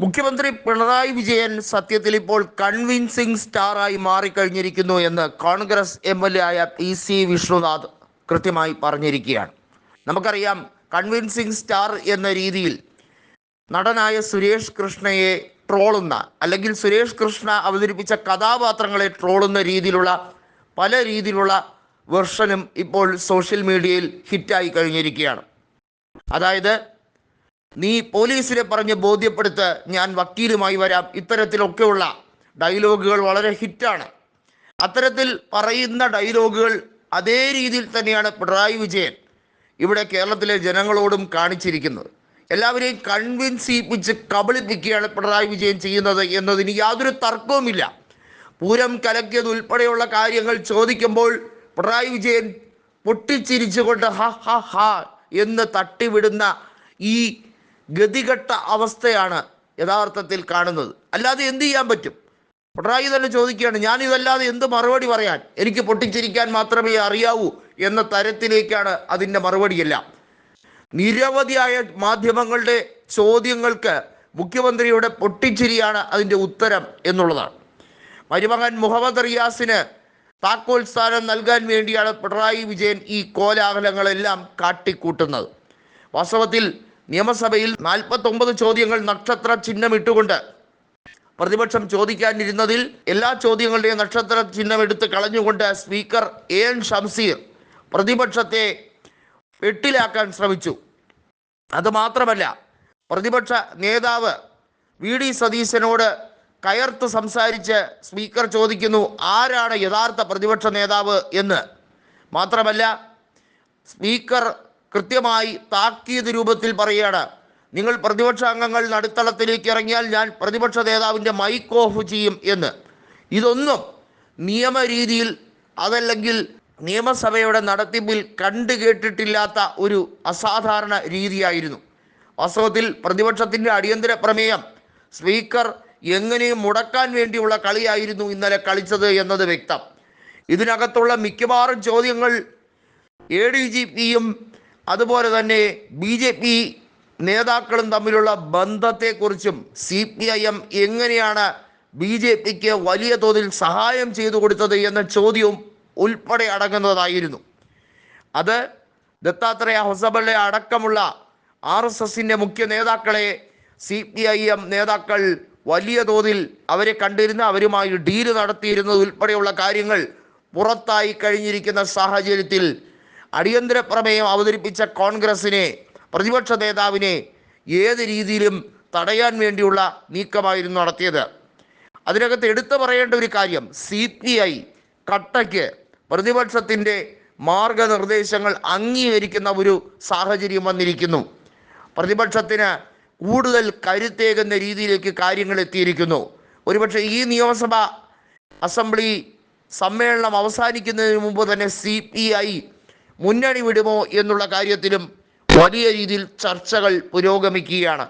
മുഖ്യമന്ത്രി പിണറായി വിജയൻ സത്യത്തിൽ ഇപ്പോൾ കൺവിൻസിംഗ് സ്റ്റാറായി മാറിക്കഴിഞ്ഞിരിക്കുന്നു എന്ന് കോൺഗ്രസ് എം എൽ എ ആയ പി സി വിഷ്ണുനാഥ് കൃത്യമായി പറഞ്ഞിരിക്കുകയാണ്. നമുക്കറിയാം കൺവിൻസിംഗ് സ്റ്റാർ എന്ന രീതിയിൽ നടനായ സുരേഷ് കൃഷ്ണയെ ട്രോളുന്ന അല്ലെങ്കിൽ സുരേഷ് കൃഷ്ണ അവതരിപ്പിച്ച കഥാപാത്രങ്ങളെ ട്രോളുന്ന രീതിയിലുള്ള പല രീതിയിലുള്ള വെർഷനും ഇപ്പോൾ സോഷ്യൽ മീഡിയയിൽ ഹിറ്റായി കഴിഞ്ഞിരിക്കുകയാണ്. അതായത് നീ പോലീസിനെ പറഞ്ഞ് ബോധ്യപ്പെടുത്ത് ഞാൻ വക്കീലുമായി വരാം. ഇത്തരത്തിലൊക്കെയുള്ള ഡയലോഗുകൾ വളരെ ഹിറ്റാണ്. അത്തരത്തിൽ പറയുന്ന ഡയലോഗുകൾ അതേ രീതിയിൽ തന്നെയാണ് പിണറായി വിജയൻ ഇവിടെ കേരളത്തിലെ ജനങ്ങളോടും കാണിച്ചിരിക്കുന്നത്. എല്ലാവരെയും കൺവിൻസ് ചെയ്യിപ്പിച്ച് കബളിപ്പിക്കുകയാണ് പിണറായി വിജയൻ ചെയ്യുന്നത് എന്നതിന് യാതൊരു തർക്കവുമില്ല. പൂരം കലക്കിയത് ഉൾപ്പെടെയുള്ള കാര്യങ്ങൾ ചോദിക്കുമ്പോൾ പിണറായി വിജയൻ പൊട്ടിച്ചിരിച്ചുകൊണ്ട് ഹ ഹ ഹ എന്ന് തട്ടിവിടുന്ന ഈ ഗതികെട്ട അവസ്ഥയാണ് യഥാർത്ഥത്തിൽ കാണുന്നത്. അല്ലാതെ എന്ത് ചെയ്യാൻ പറ്റും? പിണറായി തന്നെ ചോദിക്കുകയാണ് ഞാൻ ഇതല്ലാതെ എന്ത് മറുപടി പറയാൻ? എനിക്ക് പൊട്ടിച്ചിരിക്കാൻ മാത്രമേ അറിയാവൂ എന്ന തരത്തിലേക്കാണ് അതിന്റെ മറുപടിയെല്ലാം. നിരവധിയായ മാധ്യമങ്ങളുടെ ചോദ്യങ്ങൾക്ക് മുഖ്യമന്ത്രിയുടെ പൊട്ടിച്ചിരിയാണ് അതിന്റെ ഉത്തരം എന്നുള്ളതാണ്. മരുമകൻ മുഹമ്മദ് റിയാസിന് താക്കോൽ സ്ഥാനം നൽകാൻ വേണ്ടിയാണ് പിണറായി വിജയൻ ഈ കോലാഹലങ്ങളെല്ലാം കാട്ടിക്കൂട്ടുന്നത്. വാസ്തവത്തിൽ നിയമസഭയിൽ നാൽപ്പത്തൊമ്പത് ചോദ്യങ്ങൾ നക്ഷത്ര ചിഹ്നം ഇട്ടുകൊണ്ട് പ്രതിപക്ഷം ചോദിക്കാനിരുന്നതിൽ എല്ലാ ചോദ്യങ്ങളുടെയും നക്ഷത്ര ചിഹ്നം എടുത്ത് കളഞ്ഞുകൊണ്ട് സ്പീക്കർ എ എൻ ഷംസീർ പ്രതിപക്ഷത്തെ വെട്ടിലാക്കാൻ ശ്രമിച്ചു. അതുമാത്രമല്ല പ്രതിപക്ഷ നേതാവ് വി ഡി സതീശനോട് കയർത്ത് സംസാരിച്ച് സ്പീക്കർ ചോദിക്കുന്നു ആരാണ് യഥാർത്ഥ പ്രതിപക്ഷ നേതാവ്? എന്ന്. മാത്രമല്ല സ്പീക്കർ കൃത്യമായി താക്കീത് രൂപത്തിൽ പറയുകയാണ്. നിങ്ങൾ പ്രതിപക്ഷ അംഗങ്ങൾ നടുത്തളത്തിലേക്ക് ഇറങ്ങിയാൽ ഞാൻ പ്രതിപക്ഷ നേതാവിന്റെ മൈക്ക് ഓഫ് ചെയ്യും എന്ന്. ഇതൊന്നും നിയമരീതിയിൽ അതല്ലെങ്കിൽ നിയമസഭയുടെ നടത്തിപ്പിൽ കണ്ടു കേട്ടിട്ടില്ലാത്ത ഒരു അസാധാരണ രീതിയായിരുന്നു. വാസ്തവത്തിൽ പ്രതിപക്ഷത്തിന്റെ അടിയന്തര പ്രമേയം സ്പീക്കർ എങ്ങനെയും മുടക്കാൻ വേണ്ടിയുള്ള കളിയായിരുന്നു ഇന്നലെ കളിച്ചത് എന്നത് വ്യക്തം. ഇതിനകത്തുള്ള മിക്കവാറും ചോദ്യങ്ങൾ എ ഡി ജി പിയും അതുപോലെ തന്നെ ബി ജെ പി നേതാക്കളും തമ്മിലുള്ള ബന്ധത്തെക്കുറിച്ചും സി പി ഐ എം എങ്ങനെയാണ് ബി ജെ പിക്ക് വലിയ തോതിൽ സഹായം ചെയ്തു കൊടുത്തത് എന്ന ചോദ്യവും ഉൾപ്പെടെ അടങ്ങുന്നതായിരുന്നു. അത് ദത്താത്രേയ ഹൊസബള്ള അടക്കമുള്ള ആർ എസ് എസിന്റെ മുഖ്യ നേതാക്കളെ സി പി ഐ എം നേതാക്കൾ വലിയ തോതിൽ അവരെ കണ്ടിരുന്ന അവരുമായി ഡീൽ നടത്തിയിരുന്നത് ഉൾപ്പെടെയുള്ള കാര്യങ്ങൾ പുറത്തായി കഴിഞ്ഞിരിക്കുന്ന സാഹചര്യത്തിൽ അടിയന്തര പ്രമേയം അവതരിപ്പിച്ച കോൺഗ്രസിനെ പ്രതിപക്ഷ നേതാവിനെ ഏത് രീതിയിലും തടയാൻ വേണ്ടിയുള്ള നീക്കമായിരുന്നു നടത്തിയത്. അതിനകത്ത് എടുത്തു പറയേണ്ട ഒരു കാര്യം സി പി ഐ കട്ടയ്ക്ക് പ്രതിപക്ഷത്തിന്റെ മാർഗനിർദ്ദേശങ്ങൾ അംഗീകരിക്കുന്ന ഒരു സാഹചര്യം വന്നിരിക്കുന്നു. പ്രതിപക്ഷത്തിന് കൂടുതൽ കരുത്തേകുന്ന രീതിയിലേക്ക് കാര്യങ്ങൾ എത്തിയിരിക്കുന്നു. ഒരുപക്ഷെ ഈ നിയമസഭ അസംബ്ലി സമ്മേളനം അവസാനിക്കുന്നതിന് മുമ്പ് തന്നെ സി പി ഐ മുന്നണി വിടുമോ എന്നുള്ള കാര്യത്തിലും വലിയ രീതിയിൽ ചർച്ചകൾ പുരോഗമിക്കുകയാണ്.